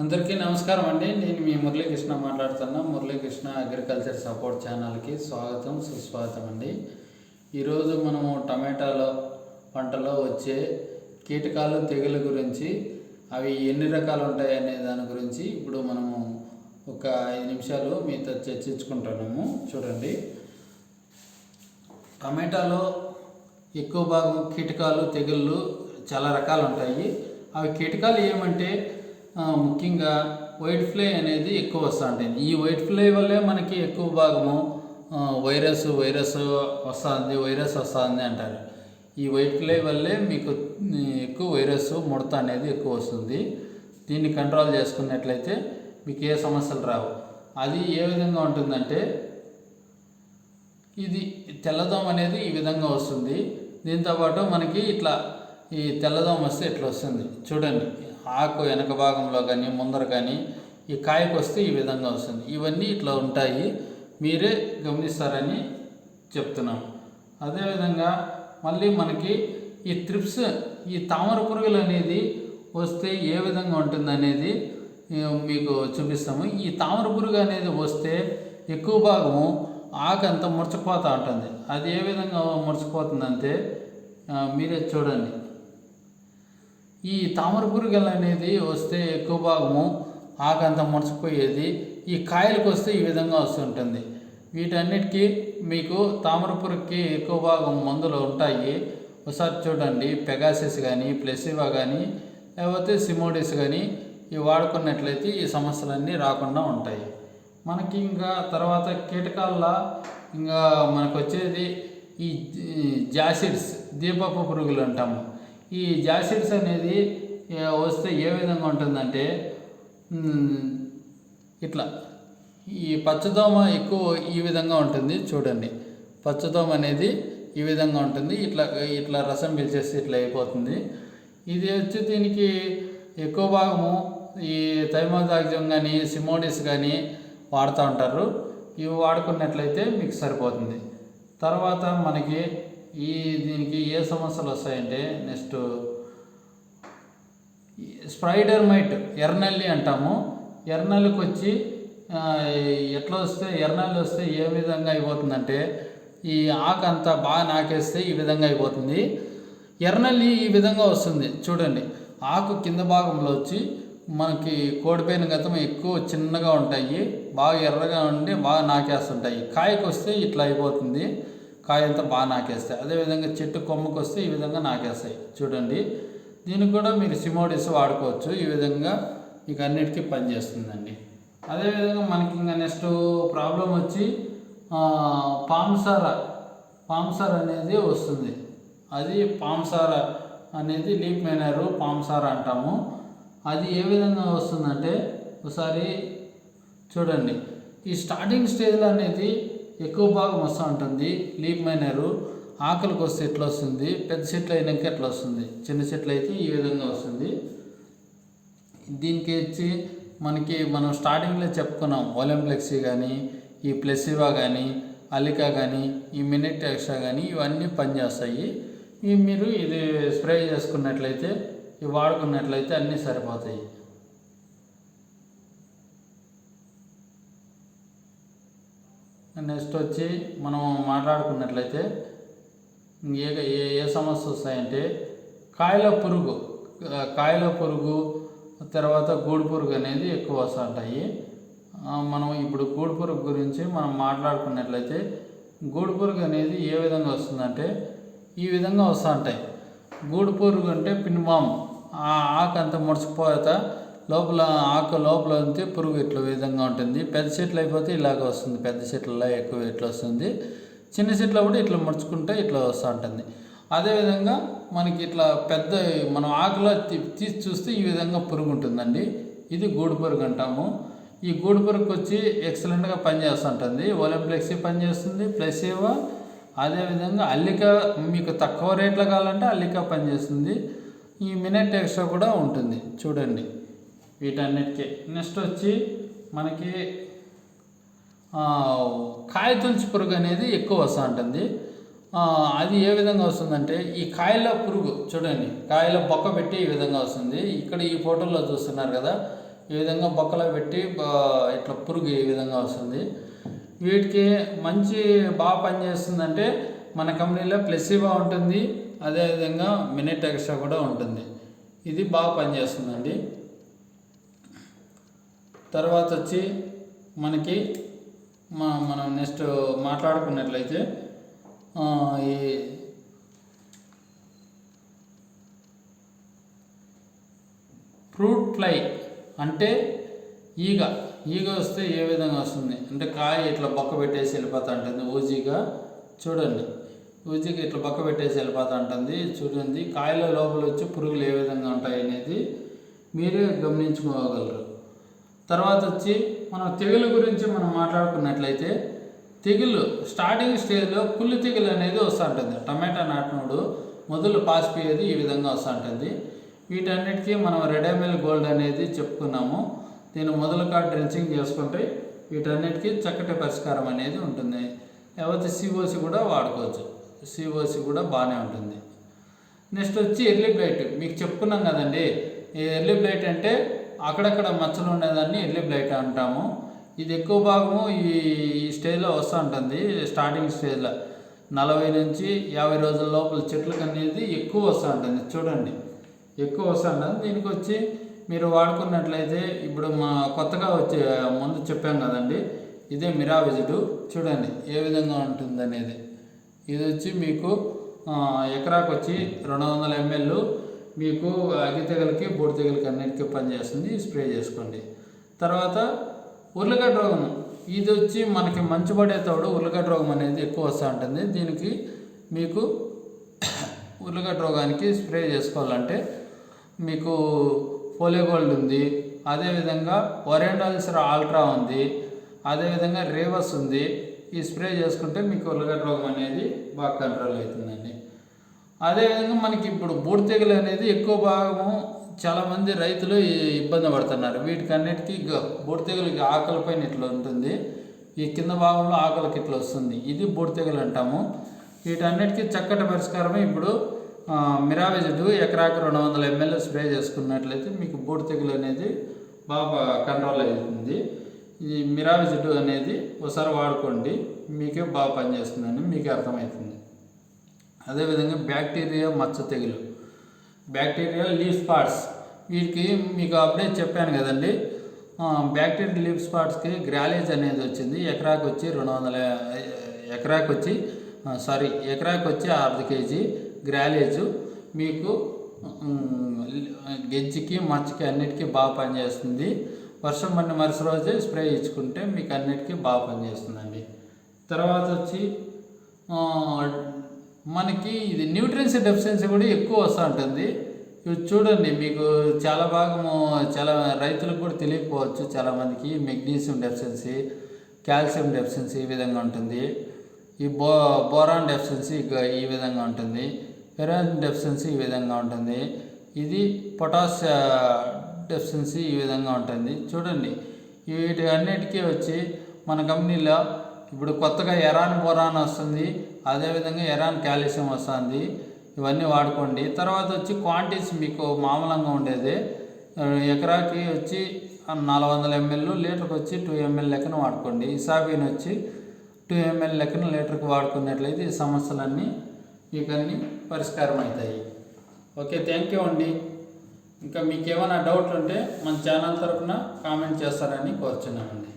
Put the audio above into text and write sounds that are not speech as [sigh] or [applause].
అందరికీ నమస్కారం అండి. నేను మీ మురళీకృష్ణ మాట్లాడుతున్నా. మురళీకృష్ణ అగ్రికల్చర్ సపోర్ట్ ఛానల్కి స్వాగతం సుస్వాగతం అండి. ఈరోజు మనము టమాటాలో పంటలో వచ్చే కీటకాలు తెగులు గురించి అవి ఎన్ని రకాలు ఉంటాయి అనే దాని గురించి ఇప్పుడు మనము ఒక ఐదు నిమిషాలు మీతో చర్చించుకుంటున్నాము. చూడండి. టమాటాలో ఎక్కువ భాగం కీటకాలు తెగుళ్ళు చాలా రకాలు ఉంటాయి. అవి కీటకాలు ఏమంటే ముఖ్యంగా వైట్ ఫ్లై అనేది ఎక్కువ వస్తూ ఉంటాయి ఈ వైట్ ఫ్లై వల్లే మనకి ఎక్కువ భాగము వైరస్ వైరస్ వస్తుంది వైరస్ వస్తుంది అంటారు. ఈ వైట్ ఫ్లై వల్లే మీకు ఎక్కువ వైరస్ ముడత అనేది ఎక్కువ వస్తుంది. దీన్ని కంట్రోల్ చేసుకున్నట్లయితే మీకు ఏ సమస్యలు రావు. అది ఏ విధంగా ఉంటుందంటే ఇది తెల్లదోమ అనేది ఈ విధంగా వస్తుంది. దీంతోపాటు మనకి ఇట్లా ఈ తెల్లదోమ వస్తే ఇట్లా వస్తుంది. చూడండి ఆకు వెనక భాగంలో కానీ ముందర కానీ ఈ కాయకు వస్తే ఈ విధంగా వస్తుంది. ఇవన్నీ ఇట్లా ఉంటాయి. మీరే గమనిస్తారని చెప్తున్నాం. అదేవిధంగా మళ్ళీ మనకి ఈ త్రిప్స్ ఈ తామర పురుగులు అనేది వస్తే ఏ విధంగా ఉంటుంది అనేది మీకు చూపిస్తాము. ఈ తామర పురుగు అనేది వస్తే ఎక్కువ భాగము ఆకు అంతా ముడిచిపోతూ ఉంటుంది. అది ఏ విధంగా ముడిచిపోతుందంటే మీరే చూడండి. ఈ తామర పురుగులు అనేది వస్తే ఎక్కువ భాగము ఆకంతా ముడిచిపోయేది ఈ కాయలకు వస్తే ఈ విధంగా వస్తుంటుంది వీటన్నిటికీ మీకు తామర పురుగుకి ఎక్కువ భాగం మందులు ఉంటాయి. ఒకసారి చూడండి. పెగాసిస్ కానీ ప్లెసివా కానీ లేకపోతే సిమోడిస్ కానీ ఇవి వాడుకున్నట్లయితే ఈ సమస్యలన్నీ రాకుండా ఉంటాయి. మనకి ఇంకా తర్వాత కీటకాల్లో ఇంకా మనకు వచ్చేది ఈ జాసిడ్స్ దీపపు పురుగులు అంటాము. ఈ జాసిడ్స్ అనేది వస్తే ఏ విధంగా ఉంటుందంటే ఇట్లా. ఈ పచ్చదోమ ఎక్కువ ఈ విధంగా ఉంటుంది చూడండి. పచ్చదోమ అనేది ఈ విధంగా ఉంటుంది ఇట్లా ఇట్లా రసం పిలిచేసి ఇట్లా అయిపోతుంది. ఇది వచ్చి దీనికి ఎక్కువ భాగము ఈ థైమోదాగ్జం కానీ సిమోడిస్ కానీ వాడుతూ ఉంటారు. ఇవి వాడుకున్నట్లయితే మీకు సరిపోతుంది. తర్వాత మనకి ఈ దీనికి ఏ సమస్యలు వస్తాయంటే నెక్స్ట్ స్ప్రైడర్ మైట్ ఎర్నల్లి అంటాము. ఎర్నల్లికి వచ్చి ఎట్లా వస్తే ఎర్నల్లి వస్తే ఏ విధంగా అయిపోతుందంటే ఈ ఆకు అంతా బాగా నాకేస్తే ఈ విధంగా అయిపోతుంది. ఎర్నల్లి ఈ విధంగా వస్తుంది. చూడండి ఆకు కింద భాగంలో వచ్చి మనకి కోడిపోయిన గతం ఎక్కువ చిన్నగా ఉంటాయి బాగా ఎర్రగా ఉండి బాగా నాకేస్తుంటాయి. కాయకు వస్తే ఇట్లా అయిపోతుంది. కాయంతా బాగా నాకేస్తాయి. అదేవిధంగా చెట్టు కొమ్మకు వస్తే ఈ విధంగా నాకేస్తాయి. చూడండి. దీనికి కూడా మీరు సిమోడిస్ వాడుకోవచ్చు. ఈ విధంగా మీకు అన్నిటికీ పనిచేస్తుందండి. అదేవిధంగా మనకి ఇంకా నెక్స్ట్ ప్రాబ్లం వచ్చి ఆ, పాంసార పాంసార్ అనేది వస్తుంది. అది పాంసార అనేది లీప్ మైనరు పాంసార అంటాము. అది ఏ విధంగా వస్తుందంటే ఒకసారి చూడండి. ఈ స్టార్టింగ్ స్టేజ్లో అనేది ఎక్కువ భాగం వస్తూ ఉంటుంది. లీప్ మైనరు ఆకలికి వస్తే ఎట్లా వస్తుంది? పెద్ద చెట్లు అయినాక ఎట్లా వస్తుంది? చిన్న చెట్లు అయితే ఈ విధంగా వస్తుంది. దీనికి వచ్చి మనకి మనం స్టార్టింగ్లో చెప్పుకున్నాం ఒలింప్లెక్సీ కానీ ఈ ప్లెసివా కానీ అలికా కానీ ఈ మినిట్ ఎక్స్ట్రా కానీ ఇవన్నీ పనిచేస్తాయి. ఇవి మీరు ఇది స్ప్రే చేసుకున్నట్లయితే ఇవి వాడుకున్నట్లయితే అన్నీ సరిపోతాయి. నెక్స్ట్ వచ్చి మనం మాట్లాడుకున్నట్లయితే ఏ ఏ ఏ సమస్య వస్తాయంటే కాయల పురుగు కాయల పురుగు తర్వాత గూడు పురుగు అనేది ఎక్కువ వస్తూ ఉంటాయి మనం ఇప్పుడు గూడు పురుగు గురించి మనం మాట్లాడుకున్నట్లయితే గూడు పురుగు అనేది ఏ విధంగా వస్తుందంటే ఈ విధంగా వస్తూ ఉంటాయి గూడు పురుగు అంటే పిన్వామ్ ఆ ఆకు అంత ముడిచిపోతా లోపల ఆకు లోపల ఉంటే పురుగు ఇట్లా విధంగా ఉంటుంది. పెద్ద చెట్లు అయిపోతే ఇలాగ వస్తుంది. పెద్ద చెట్లలో ఎక్కువ ఇట్లా వస్తుంది. చిన్న చెట్లు కూడా ఇట్లా ముడుచుకుంటే ఇట్లా వస్తూ ఉంటుంది. అదేవిధంగా మనకి ఇట్లా పెద్ద మనం ఆకులో తీ- తీసి చూస్తే ఈ విధంగా పురుగు ఉంటుందండి. ఇది గూడు పురుగు అంటాము. ఈ గూడు పురుగుకి వచ్చి ఎక్సలెంట్గా పనిచేస్తుంటుంది ఒలింప్లెక్సీ పనిచేస్తుంది ప్లస్ ఏవో అదేవిధంగా అల్లిక మీకు తక్కువ రేట్లో కావాలంటే అల్లిక పనిచేస్తుంది ఈ మినెట్ ఎక్స్ట్రా కూడా ఉంటుంది. చూడండి. వీటన్నిటికీ. నెక్స్ట్ వచ్చి మనకి కాయ తులసి పురుగు అనేది ఎక్కువ వస్తూ ఉంటుంది. అది ఏ విధంగా వస్తుందంటే ఈ కాయల పురుగు చూడండి కాయల బొక్క పెట్టి ఈ విధంగా వస్తుంది. ఇక్కడ ఈ ఫోటోలో చూస్తున్నారు కదా ఈ విధంగా బొక్కలో పెట్టి ఇట్లా పురుగు ఈ విధంగా వస్తుంది. వీటికి మంచి బాగా పనిచేస్తుందంటే మన కంపెనీలో ప్లెసిబా ఉంటుంది అదేవిధంగా మినిట్ ఎక్స్ట్రా కూడా ఉంటుంది. ఇది బాగా పనిచేస్తుందండి తర్వాత వచ్చి మనకి మా మనం నెక్స్ట్ మాట్లాడుకున్నట్లయితే ఈ ఫ్రూట్ ఫ్లై అంటే ఈగ. ఈగ వస్తే ఏ విధంగా వస్తుంది? అంటే కాయ ఇట్లా బొక్క పెట్టేసి వెళ్ళిపోతా ఉంటుంది. ఊజీగా చూడండి. ఊజీగా ఇట్లా బొక్క పెట్టేసి వెళ్ళిపోతా ఉంటుంది. చూడండి. కాయల లోపల వచ్చి పురుగులు ఏ విధంగా ఉంటాయి అనేది మీరే గమనించుకోగలరు. తర్వాత వచ్చి మనం తెగులు గురించి మనం మాట్లాడుకున్నట్లయితే తెగులు స్టార్టింగ్ స్టేజ్లో కుళ్ళు తెగులు అనేది వస్తూ ఉంటుంది. టమాటా నాటినప్పుడు మొదలు పాసిపోయేది ఈ విధంగా వస్తూ ఉంటుంది. వీటన్నిటికీ మనం రెడేమిల్ గోల్డ్ అనేది చెప్పుకున్నాము. నేను మొదలు కా డ్రెంచింగ్ చేసుకుంటే వీటన్నిటికీ చక్కటి పరిష్కారం అనేది ఉంటుంది. లేకపోతే సిఓసి కూడా వాడుకోవచ్చు. సిఓసి కూడా బాగానే ఉంటుంది. నెక్స్ట్ వచ్చి ఎర్లీ బ్లైట్ మీకు చెప్పుకున్నాం కదండి. ఈ ఎర్లీ బ్లైట్ అంటే అక్కడక్కడ మచ్చలు ఉండేదాన్ని ఎర్లీ బ్లైట్ అంటాము. ఇది ఎక్కువ భాగము ఈ ఈ స్టేజ్లో వస్తూ ఉంటుంది స్టార్టింగ్ స్టేజ్లో. నలభై నుంచి యాభై రోజుల లోపల చెట్లకు అనేది ఎక్కువ వస్తూ ఉంటుంది చూడండి. ఎక్కువ వస్తూ ఉంటుంది. దీనికి వచ్చి మీరు వాడుకున్నట్లయితే ఇప్పుడు మా కొత్తగా వచ్చే ముందు చెప్పాం కదండి ఇదే మిరా చూడండి ఏ విధంగా ఉంటుంది అనేది ఇది వచ్చి మీకు ఎకరాకు వచ్చి రెండు వందల ఎంఎల్ మీకు అగ్గి తెగలకి బూడి తెగలకి అన్నిటికీ పనిచేస్తుంది స్ప్రే చేసుకోండి. తర్వాత ఉర్లగడ్డ రోగం. ఇది వచ్చి మనకి మంచు తోడు ఉర్లగడ్డ రోగం అనేది ఎక్కువ వస్తూ ఉంటుంది. దీనికి మీకు [coughs] ఉర్లగడ్డ రోగానికి స్ప్రే చేసుకోవాలంటే మీకు పోలియోగోల్డ్ ఉంది. అదేవిధంగా ఒరెండాల్సర్ ఆల్ట్రా ఉంది. అదేవిధంగా రేవస్ ఉంది. ఈ స్ప్రే చేసుకుంటే మీకు ఉల్లగడ్డ రోగం అనేది బాగా కంట్రోల్ అవుతుందండి. అదేవిధంగా మనకి ఇప్పుడు బూడి తెగులు అనేది ఎక్కువ భాగము చాలామంది రైతులు ఇబ్బంది పడుతున్నారు. వీటికన్నిటికీ గ- బూడి ఆకలి పైన ఇట్లా ఉంటుంది. ఈ కింద భాగంలో ఆకలికి ఇట్లా వస్తుంది. ఇది బూడి తెగులు అంటాము. వీటన్నిటికీ చక్కటి పరిష్కారమే ఇప్పుడు మిరావిజుడు ఎకరాకు రెండు వందల ఎంఎల్ స్ప్రే చేసుకున్నట్లయితే మీకు బూడి తెగులు అనేది బాగా కంట్రోల్ అవుతుంది. ఈ మిరావిజుడు అనేది ఒకసారి వాడుకోండి. మీకే బాగా పనిచేస్తుందని మీకు అర్థమవుతుంది. అదేవిధంగా బ్యాక్టీరియా మచ్చ తెగులు బ్యాక్టీరియా లీఫ్ స్పాట్స్. వీటికి మీకు అప్పుడే చెప్పాను కదండి. బ్యాక్టీరియా లీఫ్ స్పాట్స్కి గ్రాలేజ్ అనేది వచ్చింది. ఎకరాకు వచ్చి రెండు వందల ఎకరాకు వచ్చి సారీ ఎకరాకు వచ్చి అర్ధ కేజీ గ్రాలేజ్. మీకు గెజ్జికి మచ్చకి అన్నిటికీ బాగా పనిచేస్తుంది. వర్షం పడిన మరుసటి రోజే స్ప్రే ఇచ్చుకుంటే మీకు అన్నిటికీ బాగా పనిచేస్తుందండి. తర్వాత వచ్చి మనకి ఇది న్యూట్రియన్స్ డెఫిషియన్సీ కూడా ఎక్కువ వస్తూ ఉంటుంది. ఇవి చూడండి మీకు చాలా భాగము చాలా రైతులకు కూడా తెలియకపోవచ్చు చాలామందికి. మెగ్నీషియం డెఫిషియన్సీ కాల్షియం డెఫిషియన్సీ ఈ విధంగా ఉంటుంది. ఈ బో బోరాన్ డెఫిషియన్సీ ఈ విధంగా ఉంటుంది. ఫెరాన్ డెఫిషియన్సీ ఈ విధంగా ఉంటుంది. ఇది పొటాష్ డెఫిషియన్సీ ఈ విధంగా ఉంటుంది. చూడండి వీటి అన్నిటికీ వచ్చి మన కంపెనీలో ఇప్పుడు కొత్తగా ఎరాన్ బోరాన్ వస్తుంది అదేవిధంగా ఎరాన్ కాల్షియం వస్తుంది ఇవన్నీ వాడుకోండి. తర్వాత వచ్చి క్వాంటిటీస్ మీకు మామూలంగా ఉండేది ఎకరాకి వచ్చి నాలుగు వందల ఎంఎల్ లీటర్కి వచ్చి టూ ఎంఎల్ లెక్కన వాడుకోండి. ఇసాబీన్ వచ్చి టూ ఎంఎల్ లెక్కన లీటర్కి వాడుకున్నట్లయితే ఈ సమస్యలన్నీ మీకు పరిష్కారం అవుతాయి ఓకే థ్యాంక్ యూ అండి. ఇంకా మీకు ఏమైనా డౌట్లు ఉంటే మన ఛానల్ తరఫున కామెంట్ చేస్తారని కోరుచున్నామండి.